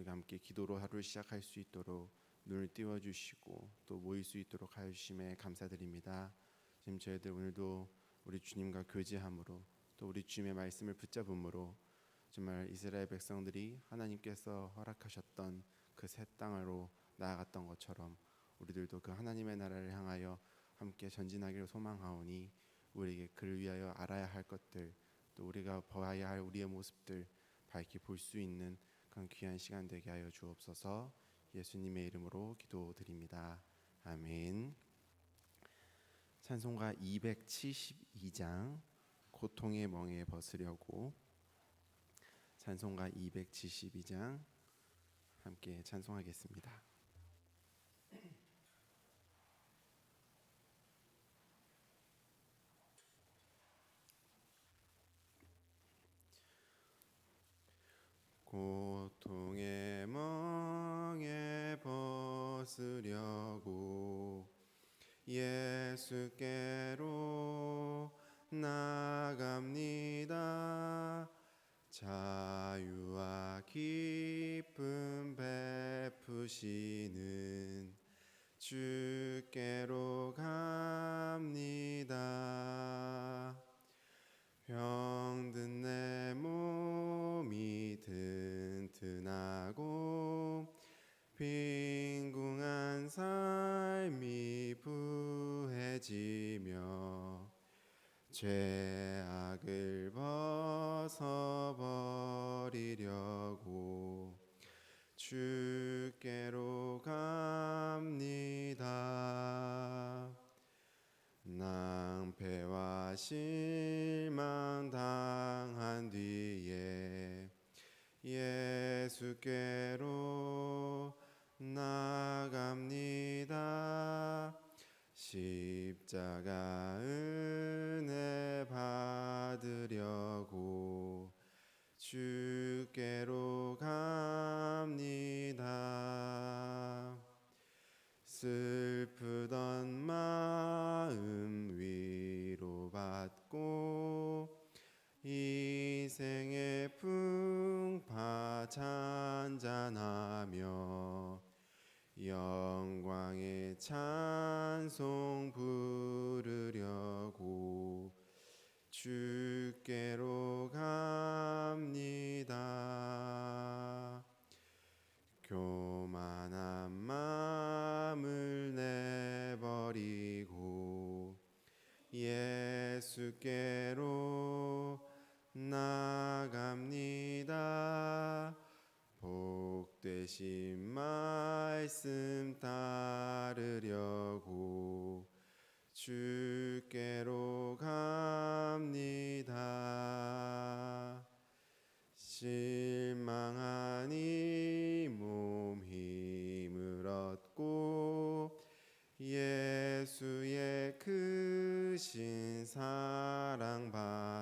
우리가 함께 기도로 하루를 시작할 수 있도록 눈을 띄워 주시고 또 모일 수 있도록 하여 주심에 감사드립니다. 지금 저희들 오늘도 우리 주님과 교제함으로 또 우리 주님의 말씀을 붙잡음으로 정말 이스라엘 백성들이 하나님께서 허락하셨던 그 새 땅으로 나아갔던 것처럼 우리들도 그 하나님의 나라를 향하여 함께 전진하기를 소망하오니 우리에게 그를 위하여 알아야 할 것들 또 우리가 보아야 할 우리의 모습들 밝히 볼 수 있는 그런 귀한 시간 되게 하여 주옵소서 예수님의 이름으로 기도드립니다. 아멘. 찬송가 272장 고통의 멍에 벗으려고 찬송가 272장 함께 찬송하겠습니다. 고 벗으려고 예수께로 나갑니다. 자유와 기쁨 베푸시는 주께로 갑니다. 삶이 부해지며 죄악을 벗어버리려고 주께로 갑니다. 낭패와 실망 당한 뒤에 예수께로 나갑니다. 십자가 은혜 받으려고 주께로 갑니다. 슬프던 마음 위로받고 이 생의 풍파 찬잔하며 영광의 찬송 부르려고 주께로 갑니다. 교만한 마음을 내버리고 예수께로 나갑니다. 복되신 말씀 따르려고 주께로 갑니다. 실망한 이몸 힘을 얻고 예수의 크신 사랑 받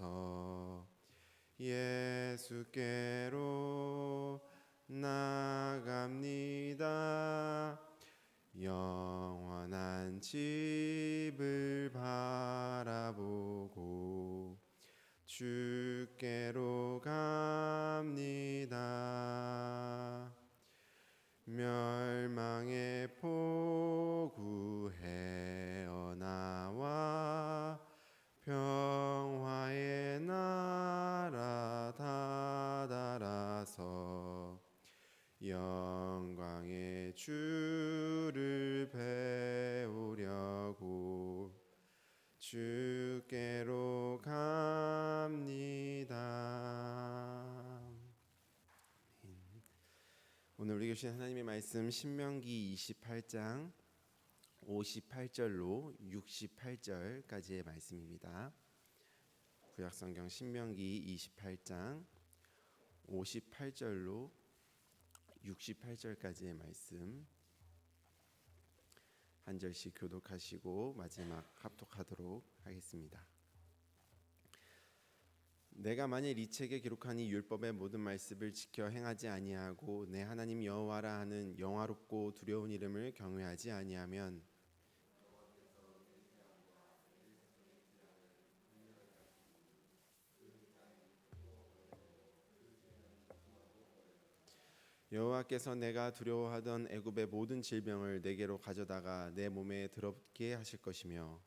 벗어나서 예수께로 나갑니다. 영원한 집을 바라보고 주께로 갑니다. 멸망의 포 교신 하나님의 말씀 신명기 28장 58절로 68절까지의 말씀입니다. 구약 성경 신명기 28장 58절로 68절까지의 말씀 한 절씩 교독하시고 마지막 합독하도록 하겠습니다. 내가 만일 이 책에 기록한 이 율법의 모든 말씀을 지켜 행하지 아니하고 내 하나님 여호와라 하는 영화롭고 두려운 이름을 경외하지 아니하면 여호와께서 내가 두려워하던 애굽의 모든 질병을 내게로 가져다가 내 몸에 들었게 하실 것이며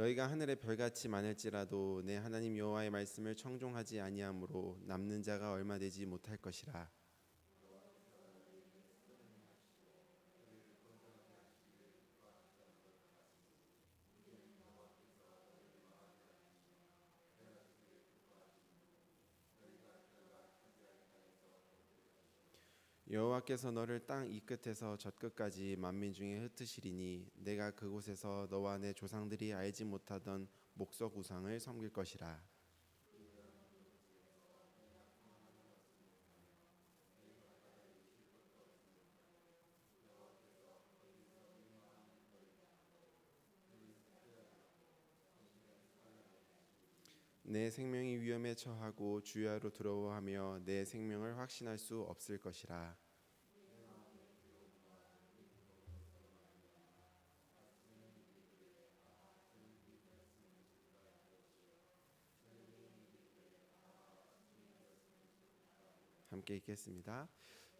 너희가 하늘의 별같이 많을지라도 내 하나님 여호와의 말씀을 청종하지 아니하므로 남는 자가 얼마 되지 못할 것이라 여호와께서 너를 땅 이 끝에서 저 끝까지 만민 중에 흩으시리니 내가 그곳에서 너와 내 조상들이 알지 못하던 목석 우상을 섬길 것이라. 내 생명이 위험에 처하고 주야로 두려워하며 내 생명을 확신할 수 없을 것이라 함께 읽겠습니다.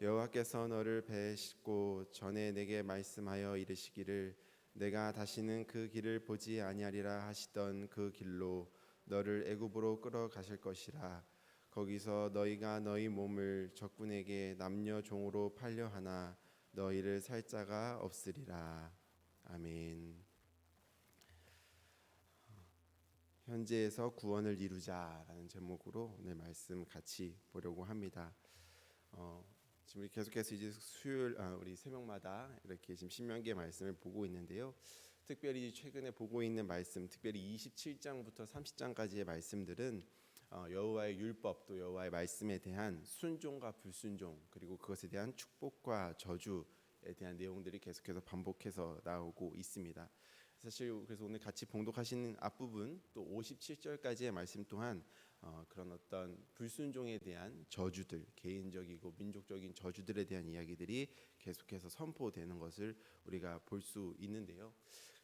여호와께서 너를 배시고 전에 내게 말씀하여 이르시기를 내가 다시는 그 길을 보지 아니하리라 하시던 그 길로 너를 애굽으로 끌어가실 것이라 거기서 너희가 너희 몸을 적군에게 남녀 종으로 팔려 하나 너희를 살 자가 없으리라 아멘. 현재에서 구원을 이루자라는 제목으로 오늘 말씀 같이 보려고 합니다. 어, 지금 계속해서 이제 수요일 아, 우리 새벽마다 이렇게 지금 신명기의 말씀을 보고 있는데요. 특별히 최근에 보고 있는 말씀, 특별히 27장부터 30장까지의 말씀들은 어, 여호와의 율법 또 여호와의 말씀에 대한 순종과 불순종 그리고 그것에 대한 축복과 저주에 대한 내용들이 계속해서 반복해서 나오고 있습니다. 사실 그래서 오늘 같이 봉독하시는 앞부분 또 57절까지의 말씀 또한 어, 그런 어떤 불순종에 대한 저주들 개인적이고 민족적인 저주들에 대한 이야기들이 계속해서 선포되는 것을 우리가 볼 수 있는데요.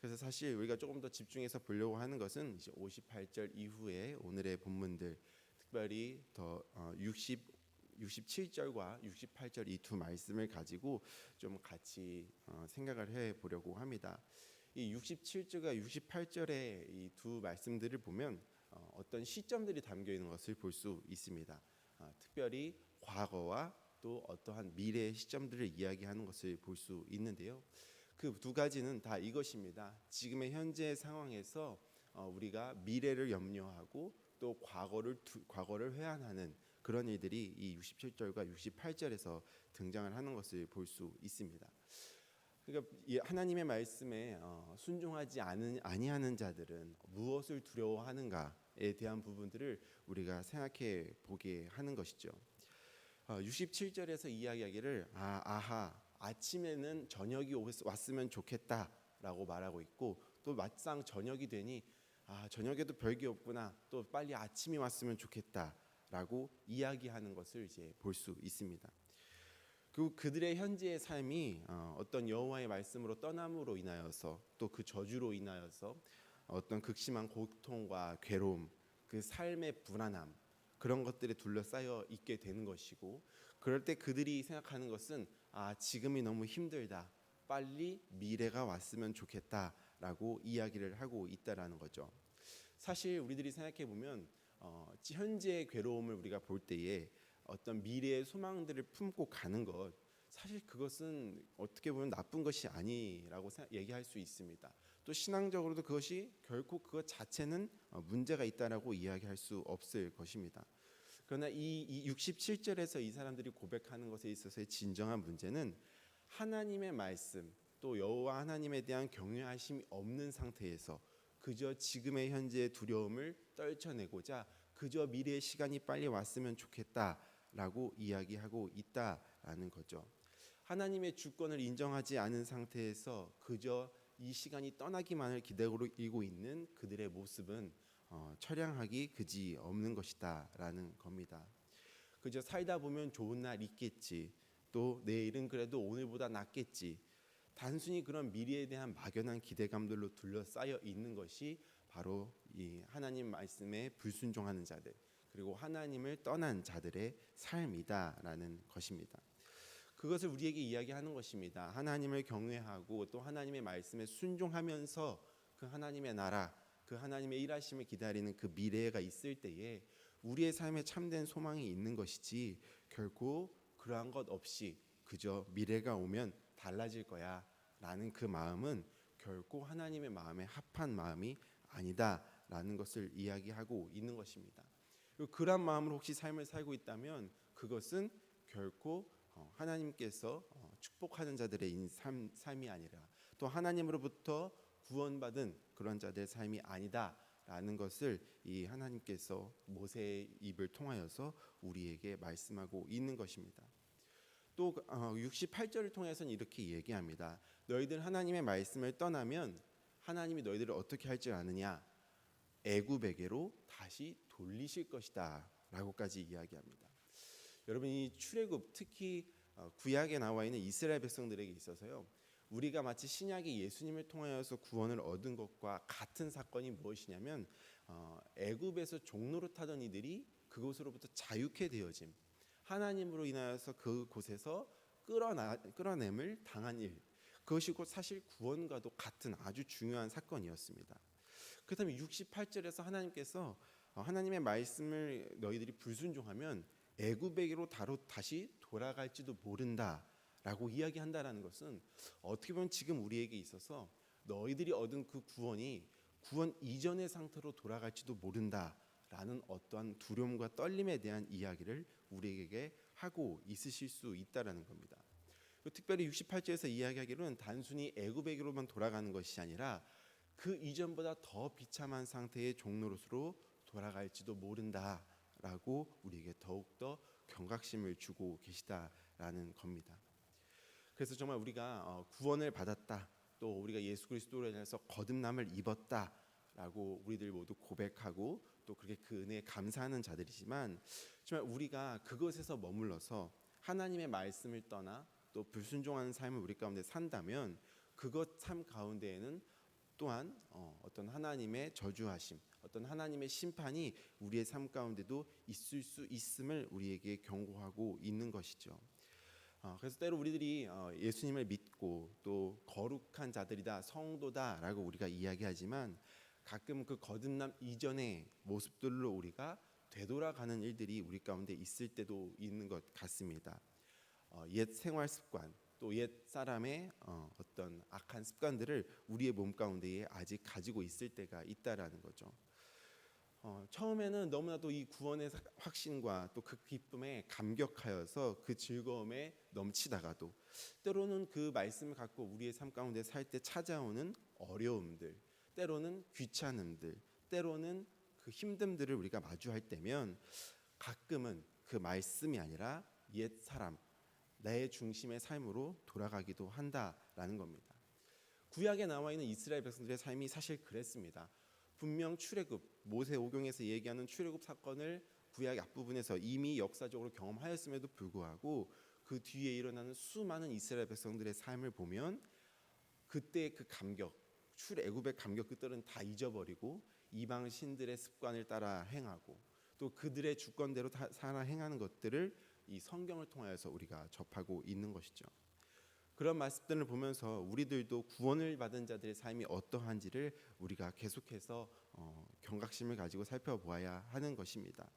그래서 사실 우리가 조금 더 집중해서 보려고 하는 것은 이제 58절 이후에 오늘의 본문들 특별히 더 어, 60 67절과 68절 이 두 말씀을 가지고 좀 같이 어, 생각을 해 보려고 합니다. 이 67절과 68절의 이 두 말씀들을 보면 어, 어떤 시점들이 담겨 있는 것을 볼 수 있습니다. 아, 특별히 과거와 또 어떠한 미래의 시점들을 이야기하는 것을 볼 수 있는데요. 그 두 가지는 다 이것입니다. 지금의 현재 상황에서 어, 우리가 미래를 염려하고 또 과거를 두, 과거를 회한하는 그런 일들이 이 67절과 68절에서 등장을 하는 것을 볼 수 있습니다. 그러니까 이 하나님의 말씀에 어, 순종하지 않은 아니하는 자들은 무엇을 두려워하는가에 대한 부분들을 우리가 생각해 보게 하는 것이죠. 어, 67절에서 이야기하기를 아, 아하 아침에는 저녁이 왔으면 좋겠다라고 말하고 있고 또 막상 저녁이 되니 아 저녁에도 별게 없구나 또 빨리 아침이 왔으면 좋겠다라고 이야기하는 것을 이제 볼 수 있습니다. 그리고 그들의 현재의 삶이 어, 어떤 여호와의 말씀으로 떠남으로 인하여서 또 그 저주로 인하여서 어떤 극심한 고통과 괴로움, 그 삶의 불안함 그런 것들에 둘러싸여 있게 되는 것이고 그럴 때 그들이 생각하는 것은 아 지금이 너무 힘들다 빨리 미래가 왔으면 좋겠다라고 이야기를 하고 있다라는 거죠. 사실 우리들이 생각해 보면 어, 현재의 괴로움을 우리가 볼 때에 어떤 미래의 소망들을 품고 가는 것 사실 그것은 어떻게 보면 나쁜 것이 아니라고 얘기할 수 있습니다. 또 신앙적으로도 그것이 결코 그것 자체는 어, 문제가 있다라고 이야기할 수 없을 것입니다. 그러나 이, 이 67절에서 이 사람들이 고백하는 것에 있어서의 진정한 문제는 하나님의 말씀 또 여호와 하나님에 대한 경외하심이 없는 상태에서 그저 지금의 현재의 두려움을 떨쳐내고자 그저 미래의 시간이 빨리 왔으면 좋겠다 라고 이야기하고 있다라는 거죠. 하나님의 주권을 인정하지 않은 상태에서 그저 이 시간이 떠나기만을 기다리고 있는 그들의 모습은 어, 처량하기 그지 없는 것이다라는 겁니다. 그저 살다 보면 좋은 날 있겠지. 또 내일은 그래도 오늘보다 낫겠지. 단순히 그런 미래에 대한 막연한 기대감들로 둘러싸여 있는 것이 바로 이 하나님 말씀에 불순종하는 자들 그리고 하나님을 떠난 자들의 삶이다라는 것입니다. 그것을 우리에게 이야기하는 것입니다. 하나님을 경외하고 또 하나님의 말씀에 순종하면서 그 하나님의 나라, 그 하나님의 일하심을 기다리는 그 미래가 있을 때에 우리의 삶에 참된 소망이 있는 것이지 결코 그러한 것 없이 그저 미래가 오면 달라질 거야라는 그 마음은 결코 하나님의 마음에 합한 마음이 아니다라는 것을 이야기하고 있는 것입니다. 그런 마음으로 혹시 삶을 살고 있다면 그것은 결코 어, 하나님께서 어, 축복하는 자들의 인- 삶, 삶이 아니라 또 하나님으로부터 구원받은 그런 자들의 삶이 아니다라는 것을 이 하나님께서 모세의 입을 통하여서 우리에게 말씀하고 있는 것입니다. 또 어, 68절을 통해서는 이렇게 얘기합니다. 너희들 하나님의 말씀을 떠나면 하나님이 너희들을 어떻게 할 줄 아느냐? 애굽에게로 다시 돌리실 것이다 라고까지 이야기합니다. 여러분 이 출애굽 특히 어, 구약에 나와 있는 이스라엘 백성들에게 있어서요. 우리가 마치 신약의 예수님을 통하여서 구원을 얻은 것과 같은 사건이 무엇이냐면 어, 애굽에서 종로로 타던 이들이 그곳으로부터 자유케 되어짐. 하나님으로 인하여서 그곳에서 끌어나, 끌어냄을 당한 일. 그것이 곧 사실 구원과도 같은 아주 중요한 사건이었습니다. 그렇다면 68절에서 하나님께서 어, 하나님의 말씀을 너희들이 불순종하면 애굽에게로 다시 돌아갈지도 모른다라고 이야기한다라는 것은 어떻게 보면 지금 우리에게 있어서 너희들이 얻은 그 구원이 구원 이전의 상태로 돌아갈지도 모른다라는 어떠한 두려움과 떨림에 대한 이야기를 우리에게 하고 있으실 수 있다라는 겁니다. 특별히 68절에서 이야기하기로는 단순히 애굽에게로만 돌아가는 것이 아니라 그 이전보다 더 비참한 상태의 종로로스로 돌아갈지도 모른다라고 우리에게 더욱 더 경각심을 주고 계시다라는 겁니다. 그래서 정말 우리가 어, 구원을 받았다, 또 우리가 예수 그리스도로 인해서 거듭남을 입었다라고 우리들 모두 고백하고 또 그렇게 그 은혜에 감사하는 자들이지만 정말 우리가 그것에서 머물러서 하나님의 말씀을 떠나 또 불순종하는 삶을 우리 가운데 산다면 그것 삶 가운데에는 또한 어, 어떤 하나님의 저주하심, 어떤 하나님의 심판이 우리의 삶 가운데도 있을 수 있음을 우리에게 경고하고 있는 것이죠. 어, 그래서 때로 우리들이 어, 예수님을 믿고 또 거룩한 자들이다, 성도다라고 우리가 이야기하지만 가끔 그 거듭남 이전의 모습들로 우리가 되돌아가는 일들이 우리 가운데 있을 때도 있는 것 같습니다. 어, 옛 생활 습관, 또옛 사람의 어, 어떤 악한 습관들을 우리의 몸 가운데에 아직 가지고 있을 때가 있다라는 거죠. 어, 처음에는 너무나도 이 구원의 사- 확신과 또 그 기쁨에 감격하여서 그 즐거움에 넘치다가도 때로는 그 말씀을 갖고 우리의 삶 가운데 살 때 찾아오는 어려움들, 때로는 귀찮음들, 때로는 그 힘듦들을 우리가 마주할 때면 가끔은 그 말씀이 아니라 옛 사람, 내 중심의 삶으로 돌아가기도 한다라는 겁니다. 구약에 나와 있는 이스라엘 백성들의 삶이 사실 그랬습니다. 분명 출애굽 모세 오경에서 얘기하는 출애굽 사건을 구약 앞부분에서 이미 역사적으로 경험하였음에도 불구하고 그 뒤에 일어나는 수많은 이스라엘 백성들의 삶을 보면 그때 그 감격, 출애굽의 감격 그들은 다 잊어버리고 이방 신들의 습관을 따라 행하고 또 그들의 주권대로 다- 살아 행하는 것들을 이 성경을 통하여서 우리가 접하고 있는 것이죠. 그런 말씀들을 보면서 우리들도 구원을 받은 자들의 삶이 어떠한지를 우리가 계속해서 어, 경각심을 가지고 살펴보아야 하는 것입니다.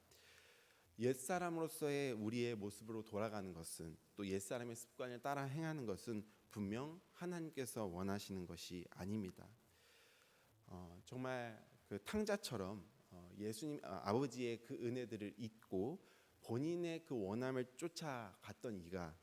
옛 사람으로서의 우리의 모습으로 돌아가는 것은 또 옛 사람의 습관을 따라 행하는 것은 분명 하나님께서 원하시는 것이 아닙니다. 어, 정말 그 탕자처럼 어, 예수님 아, 아버지의 그 은혜들을 잊고 본인의 그 원함을 쫓아갔던 이가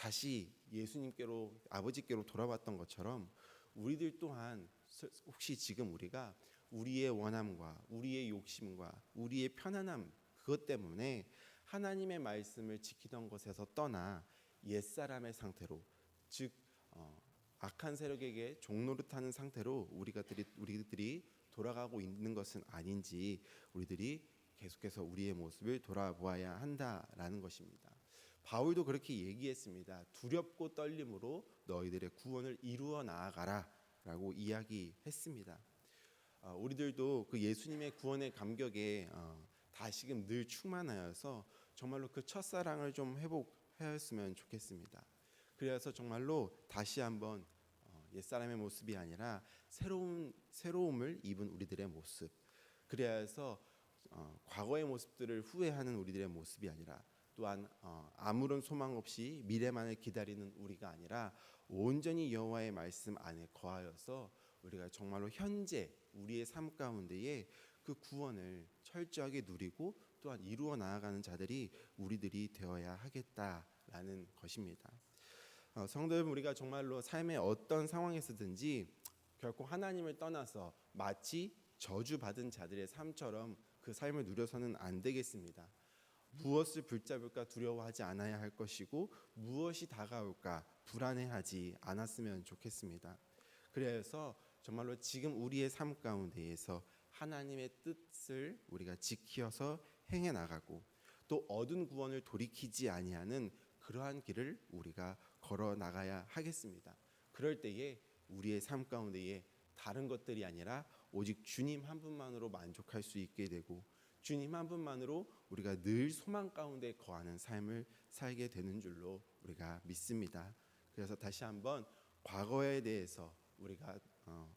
다시 예수님께로 아버지께로 돌아왔던 것처럼 우리들 또한 스- 혹시 지금 우리가 우리의 원함과 우리의 욕심과 우리의 편안함 그것 때문에 하나님의 말씀을 지키던 것에서 떠나 옛 사람의 상태로 즉 어, 악한 세력에게 종노릇하는 상태로 우리가 들이 우리들이 돌아가고 있는 것은 아닌지 우리들이 계속해서 우리의 모습을 돌아보아야 한다라는 것입니다. 바울도 그렇게 얘기했습니다. 두렵고 떨림으로 너희들의 구원을 이루어 나아가라라고 이야기했습니다. 어, 우리들도 그 예수님의 구원의 감격에 어, 다시금 늘 충만하여서 정말로 그 첫사랑을 좀 회복하였으면 좋겠습니다. 그래서 정말로 다시 한번 어, 옛사람의 모습이 아니라 새로운 새로움을 입은 우리들의 모습. 그래서 어, 과거의 모습들을 후회하는 우리들의 모습이 아니라 또한 어, 아무런 소망 없이 미래만을 기다리는 우리가 아니라 온전히 여호와의 말씀 안에 거하여서 우리가 정말로 현재 우리의 삶 가운데에 그 구원을 철저하게 누리고 또한 이루어 나아가는 자들이 우리들이 되어야 하겠다라는 것입니다. 어, 성도 여러분 우리가 정말로 삶의 어떤 상황에서든지 결코 하나님을 떠나서 마치 저주받은 자들의 삶처럼 그 삶을 누려서는 안 되겠습니다. 무엇을 붙잡을까 두려워하지 않아야 할 것이고 무엇이 다가올까 불안해하지 않았으면 좋겠습니다. 그래서 정말로 지금 우리의 삶 가운데에서 하나님의 뜻을 우리가 지키어서 행해 나가고 또 얻은 구원을 돌이키지 아니하는 그러한 길을 우리가 걸어 나가야 하겠습니다. 그럴 때에 우리의 삶 가운데에 다른 것들이 아니라 오직 주님 한 분만으로 만족할 수 있게 되고 주님 한 분만으로 우리가 늘 소망 가운데 거하는 삶을 살게 되는 줄로 우리가 믿습니다. 그래서 다시 한번 과거에 대해서 우리가 어,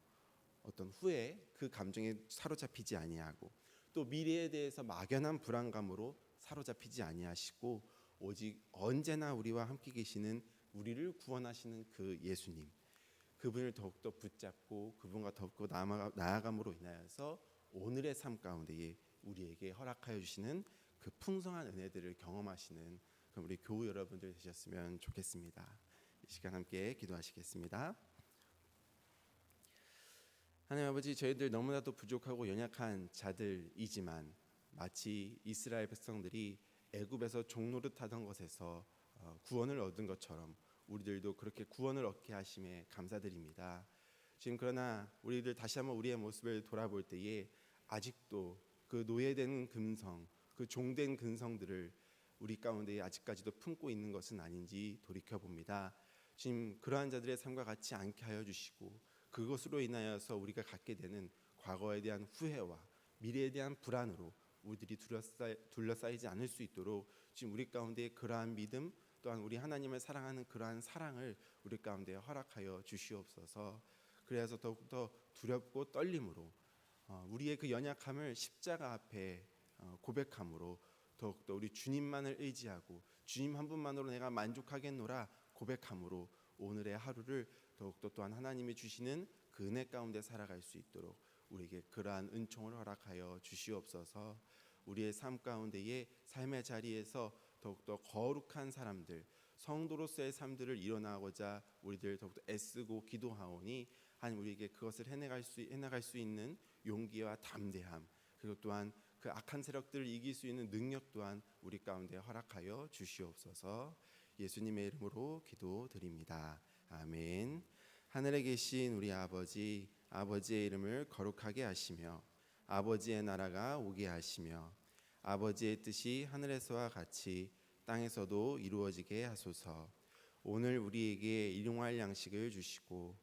어떤 후에 그 감정에 사로잡히지 아니하고 또 미래에 대해서 막연한 불안감으로 사로잡히지 아니하시고 오직 언제나 우리와 함께 계시는 우리를 구원하시는 그 예수님 그분을 더욱더 붙잡고 그분과 더욱더 나아감으로 인하여서 오늘의 삶 가운데에 우리에게 허락하여 주시는 그 풍성한 은혜들을 경험하시는 우리 교우 여러분들 되셨으면 좋겠습니다. 이 시간 함께 기도하시겠습니다. 하나님 아버지 저희들 너무나도 부족하고 연약한 자들이지만 마치 이스라엘 백성들이 애굽에서 종노릇하던 것에서 어, 구원을 얻은 것처럼 우리들도 그렇게 구원을 얻게 하심에 감사드립니다. 지금 그러나 우리들 다시 한번 우리의 모습을 돌아볼 때에 아직도 그 노예된 금성, 그 종된 근성들을 우리 가운데 아직까지도 품고 있는 것은 아닌지 돌이켜 봅니다. 지금 그러한 자들의 삶과 같이 않게 하여 주시고 그것으로 인하여서 우리가 갖게 되는 과거에 대한 후회와 미래에 대한 불안으로 우리들이 둘러싸, 둘러싸이 지 않을 수 있도록 지금 우리 가운데 그러한 믿음 또한 우리 하나님을 사랑하는 그러한 사랑을 우리 가운데 허락하여 주시옵소서. 그래서 더욱더 두렵고 떨림으로 어, 우리의 그 연약함을 십자가 앞에 어, 고백함으로 더욱더 우리 주님만을 의지하고 주님 한 분만으로 내가 만족하겠노라 고백함으로 오늘의 하루를 더욱더 또한 하나님이 주시는 그 은혜 가운데 살아갈 수 있도록 우리에게 그러한 은총을 허락하여 주시옵소서. 우리의 삶 가운데의 삶의 자리에서 더욱더 거룩한 사람들, 성도로서의 삶들을 일어나고자 우리들 더욱더 애쓰고 기도하오니 하나님 우리에게 그것을 해내갈 수 해나갈 수 있는 용기와 담대함 그리고 또한 그 악한 세력들을 이길 수 있는 능력 또한 우리 가운데 허락하여 주시옵소서. 예수님의 이름으로 기도드립니다. 아멘. 하늘에 계신 우리 아버지 아버지의 이름을 거룩하게 하시며 아버지의 나라가 오게 하시며 아버지의 뜻이 하늘에서와 같이 땅에서도 이루어지게 하소서. 오늘 우리에게 일용할 양식을 주시고